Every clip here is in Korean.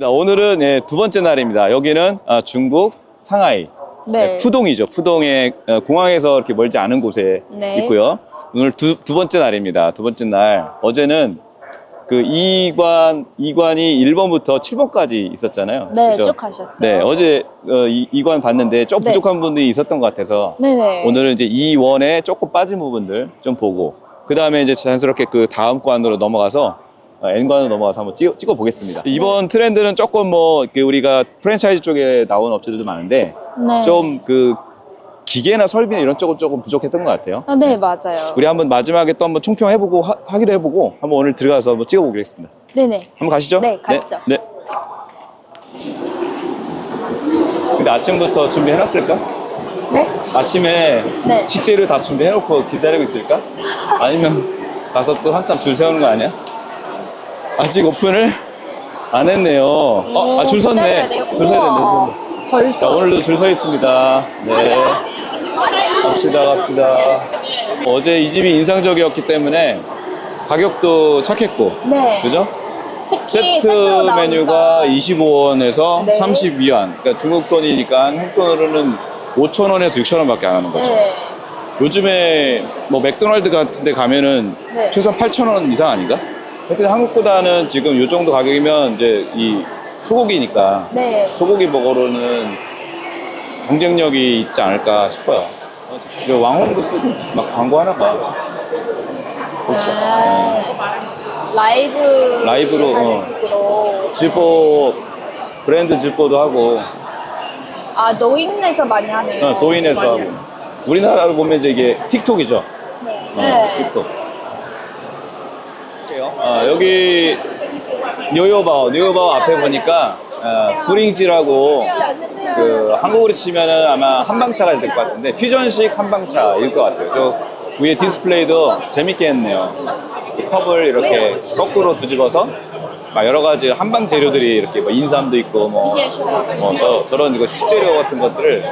자, 오늘은 예, 두 번째 날입니다. 여기는 아, 중국 상하이 네. 네, 푸동이죠. 푸동의 어, 공항에서 이렇게 멀지 않은 곳에 네. 있고요. 오늘 두, 두 번째 날입니다. 두 번째 날. 어제는 그 이관 이관이 1번부터 7번까지 있었잖아요. 네, 그죠? 쭉 가셨죠. 네, 어제 어, 이, 이관 봤는데 좀 네. 부족한 분들이 있었던 것 같아서 네네. 오늘은 이제 이 원에 조금 빠진 부분들 좀 보고 그 다음에 이제 자연스럽게 그 다음 관으로 넘어가서 어, N관으로 넘어가서 한번 찍어, 찍어 보겠습니다. 이번 트렌드는 조금 뭐 이렇게 우리가 프랜차이즈 쪽에 나온 업체들도 많은데 네. 좀 그 기계나 설비나 이런 쪽은 조금 부족했던 것 같아요. 아, 네, 맞아요. 우리 한번 마지막에 또 한번 총평해보고 하, 하기로 해보고 한번 오늘 들어가서 한번 찍어보겠습니다. 네네. 한번 가시죠. 네, 가시죠. 네. 네. 근데 아침부터 준비해놨을까? 네? 아침에 네. 식재료 다 준비해놓고 기다리고 있을까? 아니면 가서 또 한참 줄 세우는 거 아니야? 아직 오픈을 안 했네요. 어, 아, 줄 섰네. 기다려야 돼요? 줄 서야 된다. 줄 우와. 벌써. 자, 오늘도 줄 서 있습니다. 네. 갑시다, 갑시다. 어제 이 집이 인상적이었기 때문에 가격도 착했고. 네. 그죠? 특히 세트 세트로 나오니까. 메뉴가 25원에서 네. 32원. 그러니까 중국 돈이니까 한국 돈으로는 5,000원에서 6,000원 밖에 안 하는 거죠. 네. 요즘에 뭐 맥도날드 같은 데 가면은 네. 최소한 8,000원 이상 아닌가? 하여튼 한국보다는 지금 요 정도 가격이면 이제 이 소고기니까 네. 소고기 버거로는 경쟁력이 있지 않을까 싶어요. 그 왕홍도 쓰고 막 광고하나 봐. 그렇죠. 아, 라이브. 라이브로, 하는 어. 식으로. 브랜드 지보도 하고 아, 노인에서 많이 하네요. 어, 도인에서 하고 우리나라로 보면 이제 이게 틱톡이죠. 네. 어, 틱톡. 아, 여기 뉴요바오, 뉴요바오 앞에 보니까 어, 프링지라고 그 한국으로 치면은 아마 한방차가 될 것 같은데 퓨전식 한방차일 것 같아요. 저 위에 디스플레이도 재밌게 했네요. 이 컵을 이렇게 거꾸로 뒤집어서 막 여러 가지 한방 재료들이 이렇게 뭐 인삼도 있고 뭐, 뭐 저, 저런 이거 식재료 같은 것들을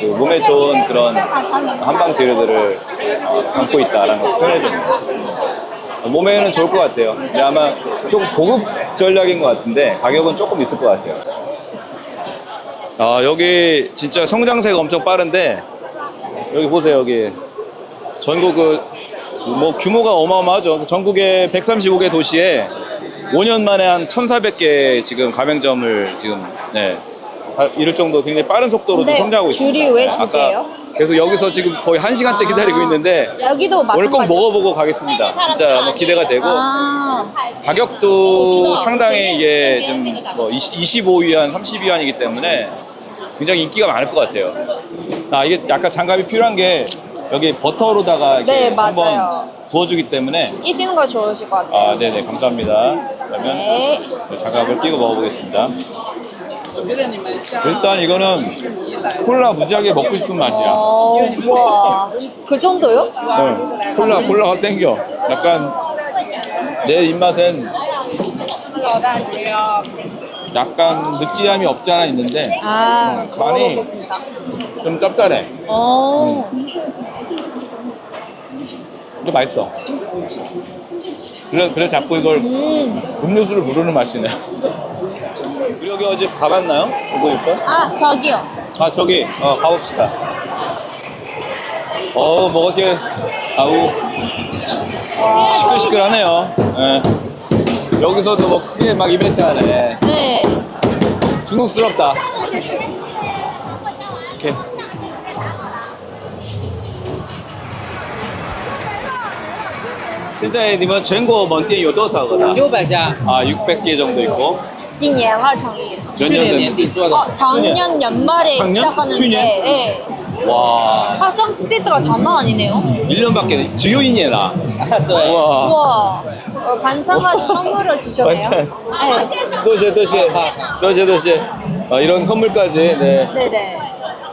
그 몸에 좋은 그런 한방 재료들을 어, 담고 있다라는 걸 표현해줍니다. 몸에는 좋을 것 같아요. 근데 아마 좀 고급 전략인 것 같은데 가격은 조금 있을 것 같아요. 아 여기 진짜 성장세가 엄청 빠른데 여기 보세요 여기 전국 그뭐 규모가 어마어마하죠. 전국의 135개 도시에 5년 만에 한 1,400개 지금 가맹점을 지금 네 이럴 정도 굉장히 빠른 속도로 좀 근데 성장하고 줄이 있습니다. 왜 네, 두 개예요? 그래서 여기서 지금 거의 한 시간째 기다리고 있는데 여기도 오늘 꼭 마찬가지. 먹어보고 가겠습니다. 진짜 뭐 기대가 되고 아, 가격도 상당히 이게 좀뭐 25위안, 30위안이기 때문에 굉장히 인기가 많을 것 같아요. 아 이게 약간 장갑이 필요한 게 여기 버터로다가 이렇게 네, 한번 맞아요. 구워주기 때문에 끼시는 거 좋으실 것 같아요. 아 네네 감사합니다. 그러면 네. 장갑을 끼고 먹어보겠습니다. 일단 이거는 콜라 무지하게 먹고 싶은 맛이야. 어, 우와. 그 정도요? 네, 콜라 콜라가 땡겨. 약간 내 입맛엔 약간 느끼함이 없지 않아 있는데 아, 많이 먹어보겠습니다. 좀 짭짤해. 어, 좀 맛있어. 그래, 그래 자꾸 이걸 음. 음료수를 부르는 맛이네. 우리 여기 어제 가봤나요? 이거 입고? 아, 저기요. 아 저기 어 가봅시다. 어 뭐가 이렇게 아우 시끌시끌하네요. 예. 여기서도 뭐 크게 막 이벤트 하네. 네. 중국스럽다. 이렇게.现在你们全国门店有多少个呢？六百家， 아 600개 정도 있고 今年二乘一。몇 去 년 年年 된? 底做的 어, ， 작년 연말에 작년? 시작하는데,去年? 네. 와 확장 스피드가 장난 아니네요. 1년밖에只有一年啦. 对， 와 우와. 어, 반찬까지 선물을 주셨네요. 반찬. 네. 多谢多谢多谢多谢 아, 이런 선물까지 네. 네네.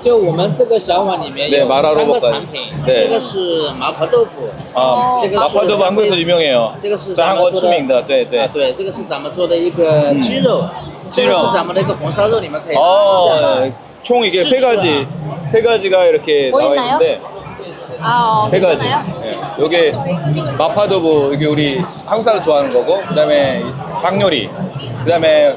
就我们这个小碗里面对有三麻辣萝卜个产品，对这个是麻婆豆腐， 아, 어, 마파도 한국에서 유명해요. 这个是在韩国出名的，对对啊。对，这个是咱们做的一个鸡肉，这个鸡肉是咱们的一个红烧肉，你们可以尝一 어, 下。 총 이게 세 가지, 세 가지가 이렇게 뭐 나와 있나요? 있는데 아, 어, 세 가지. 괜찮아요? 예. 요게 마파도부, 이게 우리 한국 사람 좋아하는 거고, 그다음에 닭 요리, 그다음에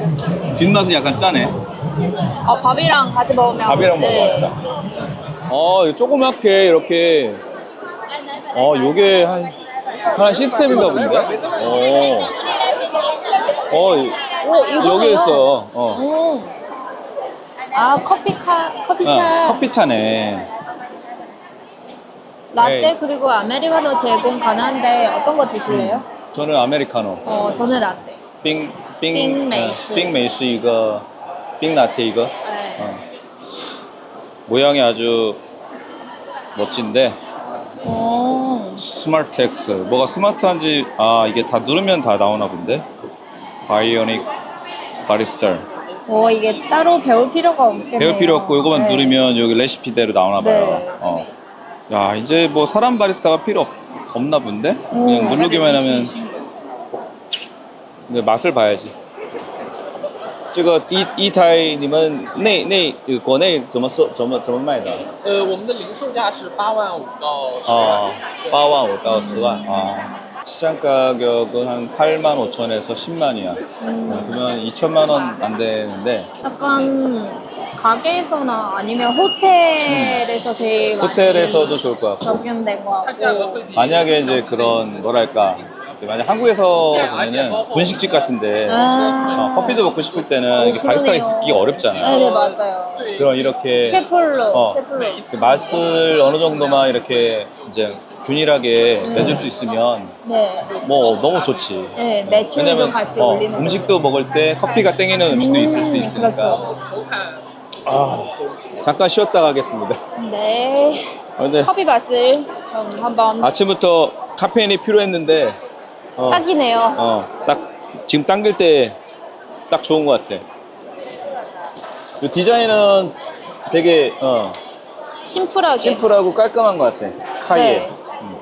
뒷맛은 약간 짜네. 어, 밥이랑 같이 먹으면 밥이랑 네. 먹어야겠다. 어, 이거 조그맣게 이렇게 어, 요게 한 하나 시스템인가 본데. 어. 어, 이- 오 이거요. 여기 있어. 어. 오. 아 커피카 커피차 어, 커피차네. 라떼 네. 그리고 아메리카노 제공 가능한데 어떤 거 드실래요? 저는 아메리카노. 어 저는 라떼. 冰冰冰美呃式冰美式一个冰拿铁一个 네. 어. 모양이 아주 멋진데 오. 스마트엑스 뭐가 스마트한지 아 이게 다 누르면 다 나오나 본데 바이오닉 바리스타 오 이게 따로 배울 필요가 없겠네요. 배울 필요 없고 이거만 네. 누르면 여기 레시피대로 나오나 봐요 네. 어. 야 이제 뭐 사람 바리스타가 필요 없, 없나 본데 그냥 음. 누르기만 하면 근데 맛을 봐야지 这个一一台你们内内呃国内怎么售怎么怎么卖的？呃，我们的零售价是八万五到十万。 어, 8만 5到 10만. 아. 시장 가격은 한 8만 5천에서 10만이야. 그러면 2천만 원 안 되는데 약간 가게에서나 아니면 호텔에서 제일 많이 호텔에서도 좋을 것 같고 적용된 것 它价格 같고 会比 만약에 이제 그런 뭐랄까 만약 한국에서 보면은 분식집 같은데 아. 어, 커피도 먹고 싶을 때는 이게 바리스타가 그러네요. 있기 어렵잖아. 네네 맞아요. 그럼 이렇게 세풀로 어. 세풀로 그 맛을 어느 정도만 이렇게 이제 균일하게 내줄 수 있으면 네, 뭐 너무 좋지. 네 매출도 왜냐면 같이 어, 올리는 음식도 먹을 때 커피가 땡기는 음식도 있을 수 음, 있으니까. 그렇죠. 아, 잠깐 쉬었다 가겠습니다. 네 어, 근데 커피 맛을 좀 한번 아침부터 카페인이 필요했는데 어, 딱이네요. 어, 딱 지금 당길 때 딱 좋은 것 같아. 이 디자인은 되게 어, 심플하게. 심플하고 깔끔한 것 같아. 카이에. 네. 음.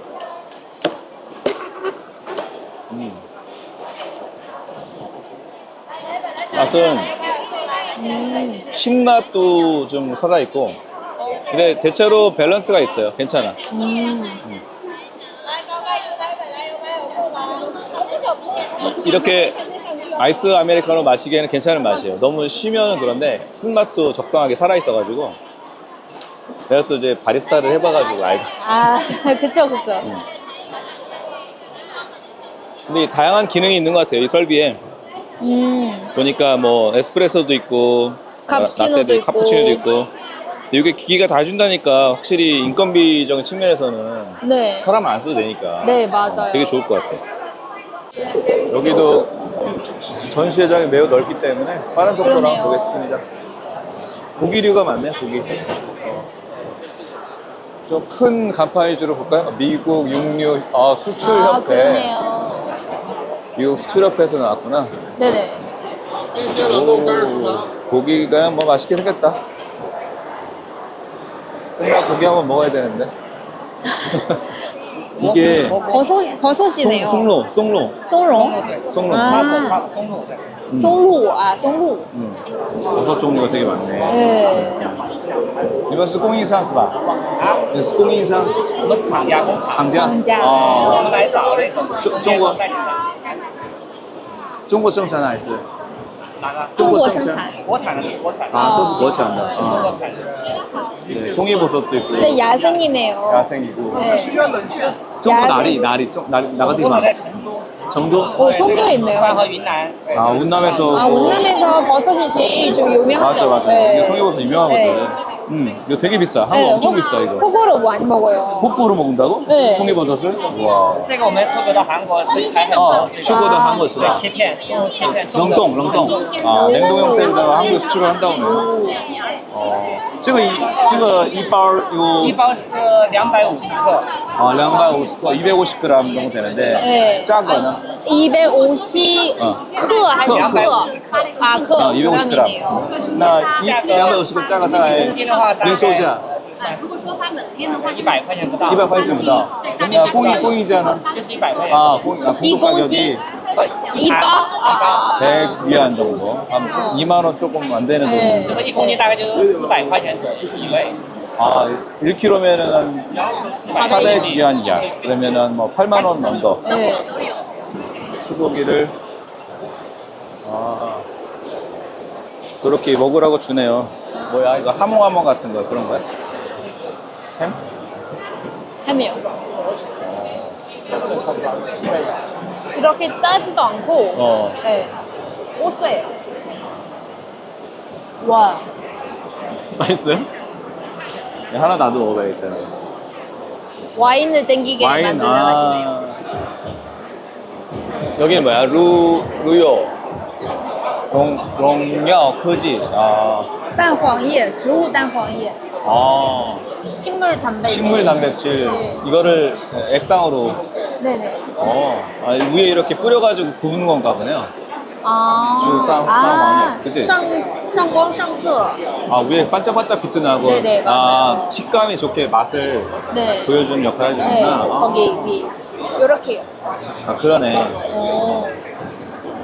음. 맛은 음, 신맛도 좀 살아 있고, 근데 대체로 밸런스가 있어요. 괜찮아. 음. 이렇게 아이스 아메리카노 마시기에는 괜찮은 맛이에요. 너무 쉬면 그런데 쓴맛도 적당하게 살아 있어가지고 내가 또 이제 바리스타를 해봐가지고 알고. 아 그쵸 그쵸. 근데 이 다양한 기능이 있는 것 같아요. 이 설비에 음 보니까 뭐 에스프레소도 있고, 카푸치노도 라떼도 있고. 카푸치노도 있고. 이게 기기가 다 해준다니까 확실히 인건비적인 측면에서는 네. 사람 안 써도 되니까 네, 맞아요. 어, 되게 좋을 것 같아. 여기도 전시회장이 매우 넓기 때문에 빠른 속도로 한번 보겠습니다. 고기류가 많네요, 고기. 좀 큰 간판 위주로 볼까요? 미국 육류 아, 수출협회. 아, 미국 수출협회에서 나왔구나. 네네. 오, 고기가 뭐 맛있게 생겼다. 끝나 고기 한번 먹어야 되는데. 이게 버섯 버섯이네요. 송, 로 송로, 송롱. 송로. 아 松露的。 송루 아 송루. 음. 버섯 종류가 되게 많네. 네. 你们是供应商是吧？啊，你是供应商，我们是厂家工厂，厂家。厂家我哦，们来找那种中中国代理商，中国生产的还是？哪个？中国生生产。国产的，国产的， 아, 都是国产的。中国 아, 产的。 네, 송이버섯도 있고. 네 야생이네요. 야생이고. 네. 需要冷鲜。 중 국 야생. 나리 나리 중 나리 나가 我 地方 们？在成都， 정도? 오 속도 四있네요. 川和云南。 아, 운남에서. 아 원남에서 버섯이 제일 좀 유명하죠. 맞아 맞아. 네. 이게 송이버섯 유명하거든. 네. 음, 이거 되게 비싸. 한국 네, 엄청 호- 비싸 이거. 호거로 많이 먹어요. 호포로 먹는다고? 네. 송이버섯을? 와. 这个我们出口到韩国，是还很哦多。，出国的韩国是吧？切片，生物切片。 冷冻冷冻. 아, 냉동 형태로 한국에 수출을 한다고 네 哦，这个一这个一包有一包是两百五十克， 어, 250, 250g 정도 되는데 네. 작거는 250 어. 克还是克？啊，克 어, 250g. 그램이네요. 那一250个价格大概一公斤的 话大概零售价一百块钱不到， 200块钱不到。那公益公益价呢？就是一百块钱。 아, 공, 아, 이 공급 공斤? 가격이 이包啊， 100위안 정도. 한 2만 원 조금 안 되는 네. 정도. 就是一公斤大概就是四百块钱左右一位， 아, 1kg면은 한 400 400위안 이하. 그러면은 뭐 8만 원 정도. 네. 소고기를 아 저렇게 먹으라고 주네요. 뭐야 이거 하몽하몽 같은 거 그런 거야? 햄? 햄이요. 그렇게 짜지도 않고, 어. 네, 오스예요. 와, 맛있어요? 네, 하나 나도 먹어야겠다. 와인을 땡기게 만드는 맛이네요. 아. 여기는 뭐야? 루 루요 롱 롱야 크지. 아. 蛋黄液,植物蛋黄液, 아. 식물 단백질. 식물 단백질 네. 이거를 액상으로 네네. 어 아, 위에 이렇게 뿌려가지고 굽는 건가 보네요. 啊就是蛋蛋黄液，그치 上上光上色. 아 위에 반짝반짝 빛도 나고 네네, 아 맞아요. 식감이 좋게 맛을 네. 보여주는 역할을 네, 해주는구나. 아, 거기 위. 요렇게요. 아 그러네. 오,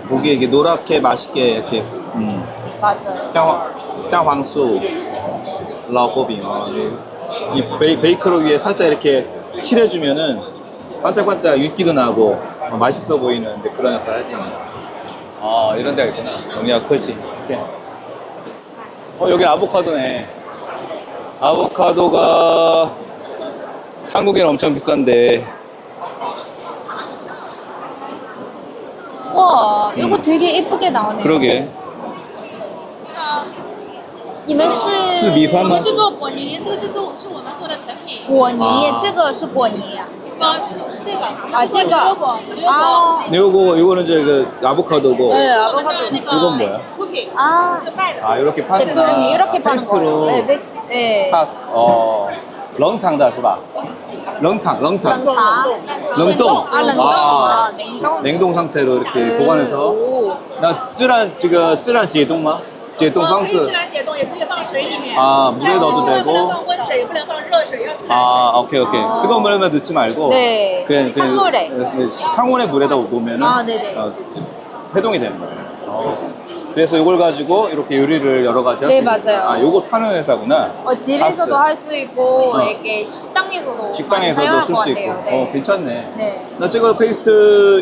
고기 이게 노랗게 맛있게 이렇게 음. 맞아요. 땅, 땅황수 라고비 어, 이 베이, 베이 크로 위에 살짝 이렇게 칠해주면은 반짝반짝 윤기도 나고 어, 맛있어 보이는 그런 역할을 하시는. 아 이런 데가 있구나. 영리가 크지. 이렇게. 어 여기 아보카도네. 아보카도가 한국에는 엄청 비싼데. 와, 이거 되게 예쁘게 나오네요. 그러게 你们是是米饭吗我们？是做果泥，这个是做是我们做的成品。果泥啊，这个是果泥呀。啊，是是这个，我啊，们是做这个牛油果，牛油果。啊 요거 요거는 저그 아보카도고 对是我们的那 이건 뭐야 个出品， 아, 是卖的。 아 이렇게 파는 제품 이렇게 파는 페이스트로 거예요. 네, 베이스, 네. 파스 어 렁창다 是吧? 렁창 렁창 冷茶 冷冻 아,冷冻 와. 아, 냉동. 냉동 상태로 이렇게 음, 보관해서 오. 那自然这个自然解冻吗? 解冻呃方式可以自然解冻，也可以放水里面。啊물에 但是 넣어도 千万不 되고 能放温水，也不能放热水，要自然解冻。 아 오케이 오케이 뜨거운 물에만 넣지 말고 네. 그냥 이제 찬물에. 네, 상온의 물에다 놓으면 아, 네네. 해동이 되는 거예요 어. 그래서 이걸 가지고 이렇게 요리를 여러 가지 할수 네, 있는 맞아요. 아 요거 파는 회사구나 어, 집에서도 파스. 할 수 있고, 어. 이렇게 식당에서도 많이 식당에서도 사용할 쓸 것 수 있고 같아요. 어 네. 괜찮네 对，那这个 paste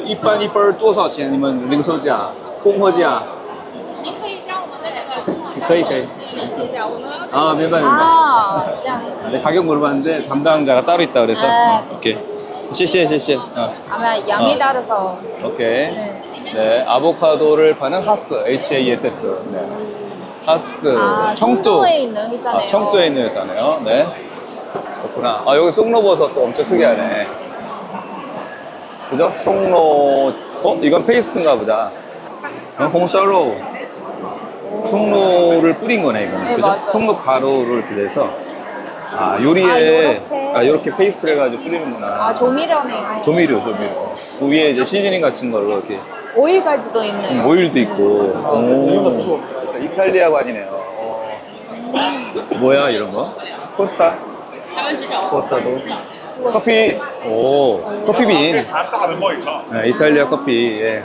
一般一包多少钱？你们零售价、供货价？ 可以可以对联系一下我们。 아,明白明白。 아, 这样子。 네, 가격 물어봤는데 담당자가 따로 있다 그래서 아, 어, 오케이. 谢谢谢谢. 어, 아마 양이 어. 따라서. 오케이. 네. 네, 아보카도를 파는 하스, H-A-S-S. 네. 하스, 아, 청도. 청도에 있는 회사네요. 아, 청도에 있는 회사네요. 네. 그렇구나. 아, 여기 송로버섯 또 엄청 크게 하네. 그죠? 송로, 어? 이건 페이스트인가 보다. 어, 홍샤로. 송로를 뿌린 거네, 이거는. 네, 그죠? 맞아요. 송로 가루를 빌려서. 아, 요리에. 아, 요렇게. 아, 요렇게 페이스트를 해가지고 뿌리는구나. 아, 조미료네요. 조미료, 조미료. 그 위에 이제 시즈닝 같은 걸로 이렇게. 오일까지도 있네요. 음, 오일도 있고. 오. 이탈리아관이네요. 어. 뭐야 이런 거? 코스타? 코스타도. 커피. 오. 커피빈. 네, 이탈리아 커피. 예.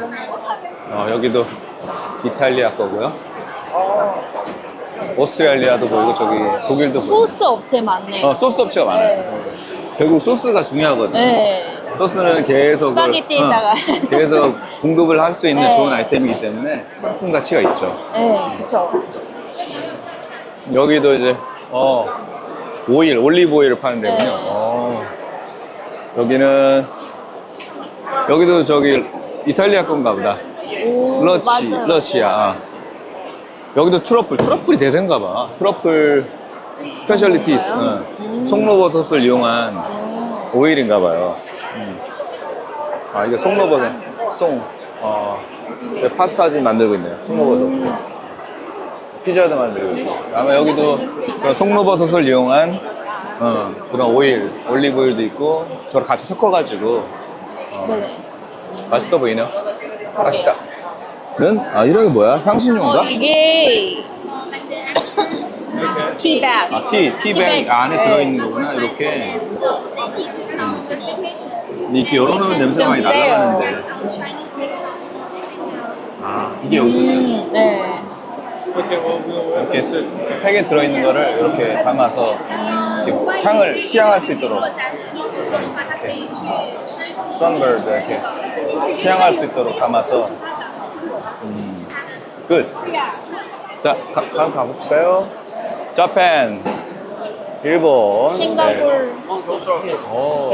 어, 여기도 이탈리아 거고요. 오스트레일리아도 보이고 저기 독일도 보이고. 소스 업체 많네 요. 어, 소스 업체가 많아요. 네. 결국 소스가 중요하거든. 네. 소스는 계속 그- 스파게티에다가 어, 계속 공급을 할 수 있는 네. 좋은 아이템이기 때문에 상품 가치가 있죠. 네, 그쵸. 여기도 이제 어 오일 올리브 오일을 파는 데군요. 네. 어. 여기는 여기도 저기 이탈리아 건가 보다. 오, 러치 맞아요. 러시아. 아. 여기도 트러플 트러플이 대세인가 봐. 트러플 스페셜리티 있- 그런가요? 어, 송로버섯을 이용한 음. 오일인가 봐요. 음. 아 이게 송로버섯 송. 어. 네, 파스타 지금 만들고 있네요. 송로버섯. 피자도 만들고 있고. 아마 여기도 송로버섯을 이용한 어, 그런 오일, 올리브 오일도 있고 저랑 같이 섞어가지고 네네. 맛있어 보이네요. 맛있다. 는, 아, 이런 게 뭐야? 향신료인가? 어, 이게 티백. 아, 티, 티백 안에 네. 들어있는 거구나, 이렇게. 음. 이렇게 열어놓으면 냄새 많이 날아가는데. 아, 이게 음, 여기. 음, 네. 이렇게 팩에 들어있는 거를 이렇게 담아서 이렇게 향을 시향할 수 있도록 선걸 이렇게 시향할 수 있도록 담아서 끝. 자, 가, 다음 가보실까요? 자pan 일본 싱가폴. 네. 오,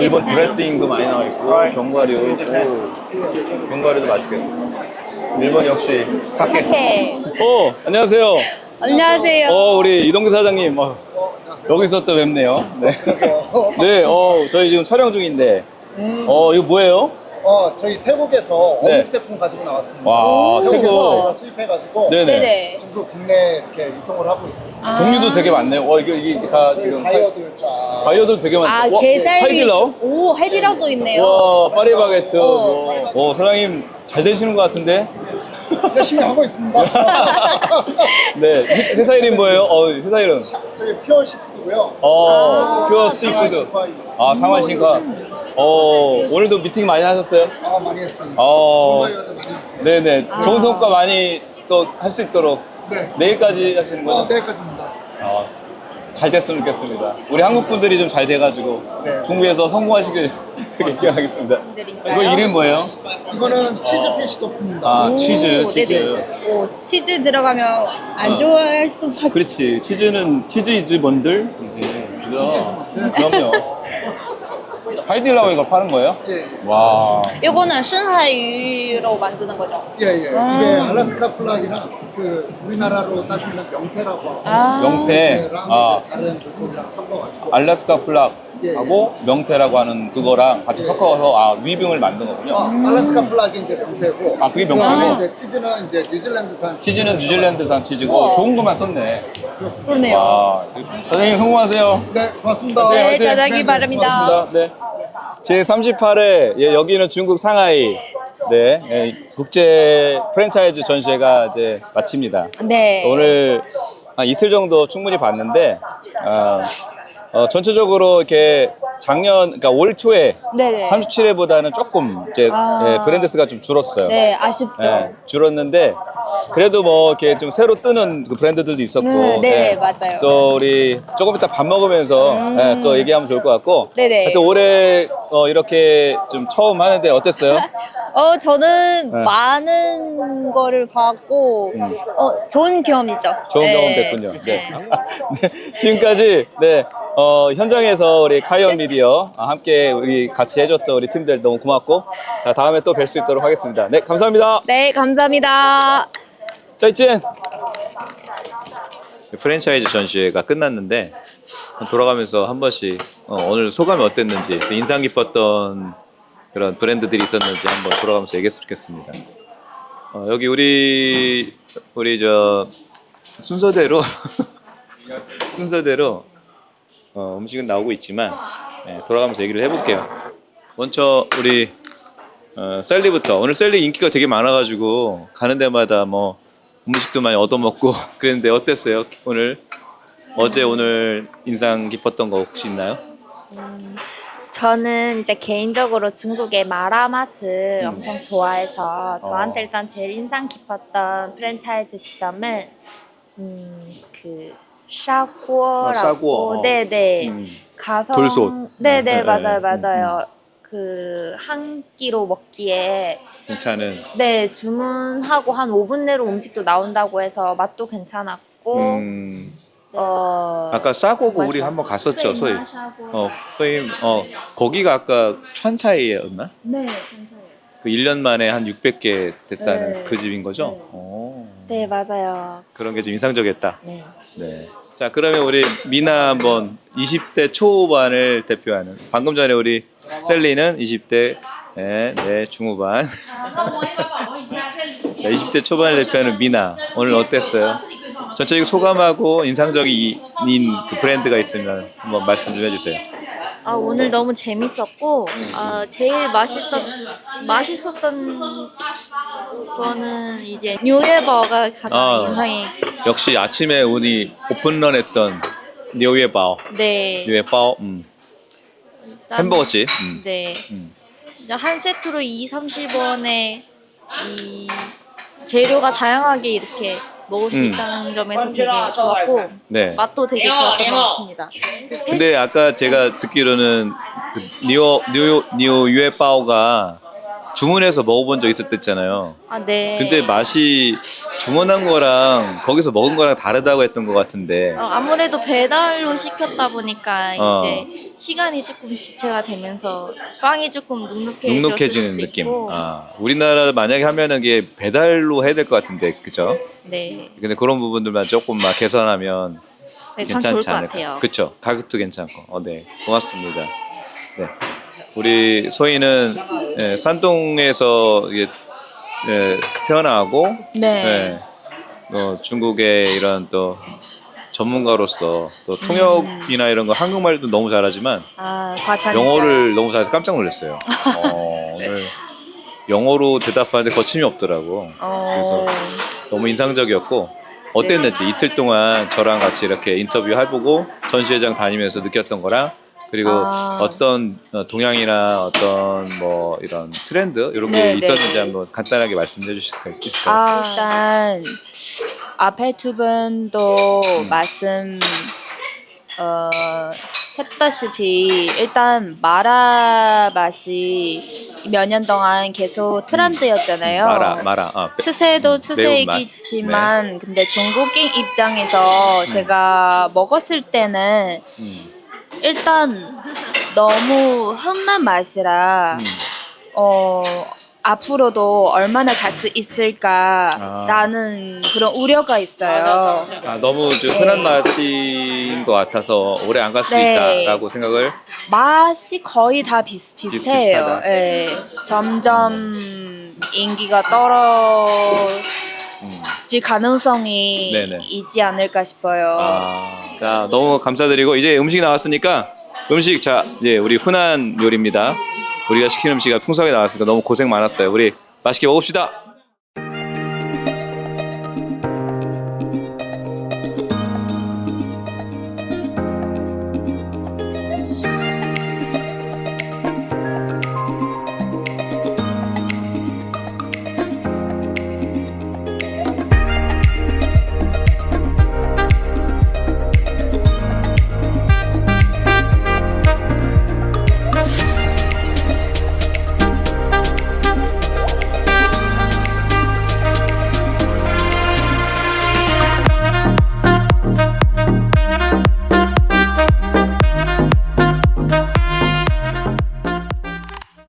일본 드레싱도 많이 나와 있고 견과류 오, 견과류도 맛있겠다 일본 역시 사케 사케. 오 안녕하세요 안녕하세요. 어 우리 이동규 사장님 어, 여기서 또 뵙네요 네. 네, 어 저희 지금 촬영 중인데 어 이거 뭐예요? 어, 저희 태국에서 네. 어묵 제품 가지고 나왔습니다. 와 태국에서 태국 저희가 수입해가지고 네네 네네. 중국 국내 이렇게 유통을 하고 있어요. 아. 종류도 되게 많네요 와 이게 이게 다 저희 지금 바이어들 쫙. 바이어들 되게 많 아, 와, 게살이. 하이딜라오? 오, 하이디라도 있네요. 와 파리바게트 어. 뭐. 어 사장님 잘 되시는 것 같은데 열심히 하고 있습니다. 네 회- 회사 이름 뭐예요? 어 회사 이름 저희 퓨어 시푸드고요. 어 퓨어 상하이 시푸드. 아 상환신가 어 오늘도 미팅 많이 하셨어요? 아, 많이 했습니다. 어 많이 했습니다. 네네 좋은 성과 많이 또 할 수 있도록 네. 내일까지 하시는 거죠? 어, 내일까지입니다. 아, 잘 됐으면 좋겠습니다. 우리 한국 분들이 좀 잘 돼가지고 네. 중국에서 성공하시길 그렇게 기원하겠습니다. 분들인가요? 이거 이름 뭐예요? 이거는 치즈 피쉬 도프입니다. 아 오, 치즈, 치즈. 네네. 오, 치즈 들어가면 안 어. 좋아할 수밖에. 그렇지. 치즈는 치즈 이즈 뭔들? 치즈 이즈 뭔들? 그럼요. 하이딜라고 이걸 파는 거예요? 예, 와. 이거는 신하유로 만드는 거죠. 예, 예. 아. 이게 알라스카 플락이랑 그 우리나라로 따지면 명태라고 하고 아. 명태. 아. 이제 다른 물고기랑 섞어가지고 알라스카 플락하고 명태라고 하는 그거랑 같이 예. 섞어서 아 위빙을 만든 거군요. 어, 알라스카 플락이 이제 명태고 아, 그게 명태구나. 이제 치즈는 이제 뉴질랜드산 치즈는 뉴질랜드산 치즈고 우와. 좋은 것만 썼네. 그렇습니다. 그러네요. 와. 선생님 성공하세요. 네, 고맙습니다. 네, 화이팅! 잘하기 네, 네, 바랍니다. 고맙습니다. 네. 제 38회 예, 여기는 중국 상하이 네 예, 국제 프랜차이즈 전시회가 이제 마칩니다. 네. 오늘 한 이틀 정도 충분히 봤는데 어, 어, 전체적으로 이렇게 작년 그러니까 올 초에 네네. 37회보다는 조금 이제 아. 예, 브랜드 수가 좀 줄었어요. 네, 아쉽죠. 예, 줄었는데 그래도 뭐 이렇게 좀 새로 뜨는 그 브랜드들도 있었고 음, 네, 예. 맞아요. 또 우리 조금 이따 밥 먹으면서 음. 예, 또 얘기하면 좋을 것 같고 네네. 하여튼 올해 어, 이렇게 좀 처음 하는데 어땠어요? 어, 저는 네. 많은 거를 봤고, 음. 어, 좋은 경험이죠. 좋은 네. 경험 됐군요. 네. 네, 지금까지 네, 어, 현장에서 우리 카이언 미디어 아, 함께 우리 같이 해줬던 우리 팀들 너무 고맙고 자 다음에 또 뵐 수 있도록 하겠습니다. 네 감사합니다. 네, 감사합니다. 짜이찐 프랜차이즈 전시회가 끝났는데 돌아가면서 한 번씩 어, 오늘 소감이 어땠는지 또 인상 깊었던 그런 브랜드들이 있었는지 한번 돌아가면서 얘기했으면 좋겠습니다. 어, 여기 우리 우리 저 순서대로 순서대로 어, 음식은 나오고 있지만 네, 돌아가면서 얘기를 해볼게요. 먼저 우리 어, 셀리부터 오늘 셀리 인기가 되게 많아가지고 가는 데마다 뭐 음식도 많이 얻어먹고 그랬는데 어땠어요 오늘 어제 오늘 인상 깊었던 거 혹시 있나요? 저는 이제 개인적으로 중국의 마라 맛을 음. 엄청 좋아해서 저한테 어. 일단 제일 인상 깊었던 프랜차이즈 지점은 음 그 샤꼬라고 아, 샤꼬, 어. 네네 음. 가성 돌솥. 네네 네, 맞아요 네, 맞아요 그 한 끼로 먹기에 괜찮은 네 주문하고 한 5분 내로 음식도 나온다고 해서 맛도 괜찮았고 음, 어 아까 싸고고 정말 우리 한번 좋았어요. 갔었죠 샤고. 어 페임 어 거기가 아까川차이였나? 네 괜찮아요. 그 1년 만에 한 600개 됐다는 네. 그 집인 거죠? 네. 오, 네 맞아요. 그런 게 좀 인상적이었다. 네. 네. 자, 그러면 우리 미나 한번 20대 초반을 대표하는 방금 전에 우리 셀리는 20대 네, 네 중후반 자, 20대 초반을 대표하는 미나 오늘 어땠어요? 전체적인 소감하고 인상적인 그 브랜드가 있으면 한번 말씀 좀 해주세요. 아, 오늘 너무 재밌었고 아, 제일 맛있던 맛있었던 거는 이제 뉴에버가 가장 아. 인상이 역시 아침에 우리 오픈런했던 뉴에바오, 네 뉴에바오, 음. 일단- 햄버거집. 음. 네. 음. 이제 한 세트로 2, 30원에 이 재료가 다양하게 이렇게 먹을 수 음. 있다는 점에서 되게 좋았고 네. 맛도 되게 좋았던 것 같습니다. 근데 아까 제가 듣기로는 그뉴뉴 뉴에바오가 주문해서 먹어본 적 있었댔잖아요. 아, 네. 근데 맛이 주문한 거랑 거기서 먹은 거랑 다르다고 했던 것 같은데. 어, 아무래도 배달로 시켰다 보니까 어. 이제 시간이 조금 지체가 되면서 빵이 조금 눅눅해졌을 눅눅해지는 수도 느낌. 있고. 아, 우리나라 만약에 하면은 이게 배달로 해야 될 것 같은데, 그죠? 네, 근데 그런 부분들만 조금 막 개선하면 네, 참 좋을 괜찮지 것 않을까. 같아요. 그쵸. 가격도 괜찮고. 어, 네. 고맙습니다. 네. 우리 소희는 예, 산동에서 이게, 예, 태어나고, 네. 예, 어, 중국의 이런 또 전문가로서 또 통역이나 이런 거 한국말도 너무 잘하지만 아, 과찬 영어를 너무 잘해서 깜짝 놀랐어요. 어, 오늘 영어로 대답하는데 거침이 없더라고. 어, 그래서 너무 인상적이었고 어땠는지 이틀 동안 저랑 같이 이렇게 인터뷰 해보고 전시회장 다니면서 느꼈던 거랑 그리고 아. 어떤 어, 동향이나 어떤 뭐 이런 트렌드 이런 게 네, 네. 있었는지 한번 간단하게 말씀해 주실 수 있을까요? 아, 일단 앞에 두 분도 말씀 어, 했다시피 일단 마라 맛이 몇 년 동안 계속 트렌드였잖아요. 마라 마라 아, 추세도 매운맛. 추세이지만 근데 중국인 입장에서 제가 먹었을 때는 음, 일단 너무 흔한 맛이라 음. 어 앞으로도 얼마나 갈 수 있을까라는 그런 우려가 있어요. 아, 너무 좀 흔한 맛인 것 같아서 오래 안 갈 수 네. 있다라고 생각을 맛이 거의 다 비슷 비슷해요. 비슷비슷하다. 예. 점점 인기가 떨어 질 음. 가능성이 네네. 있지 않을까 싶어요. 아, 자 너무 감사드리고 이제 음식 나왔으니까 음식 자 이제 우리 흔한 요리입니다. 우리가 시킨 음식이 풍성하게 나왔으니까 너무 고생 많았어요. 우리 맛있게 먹읍시다.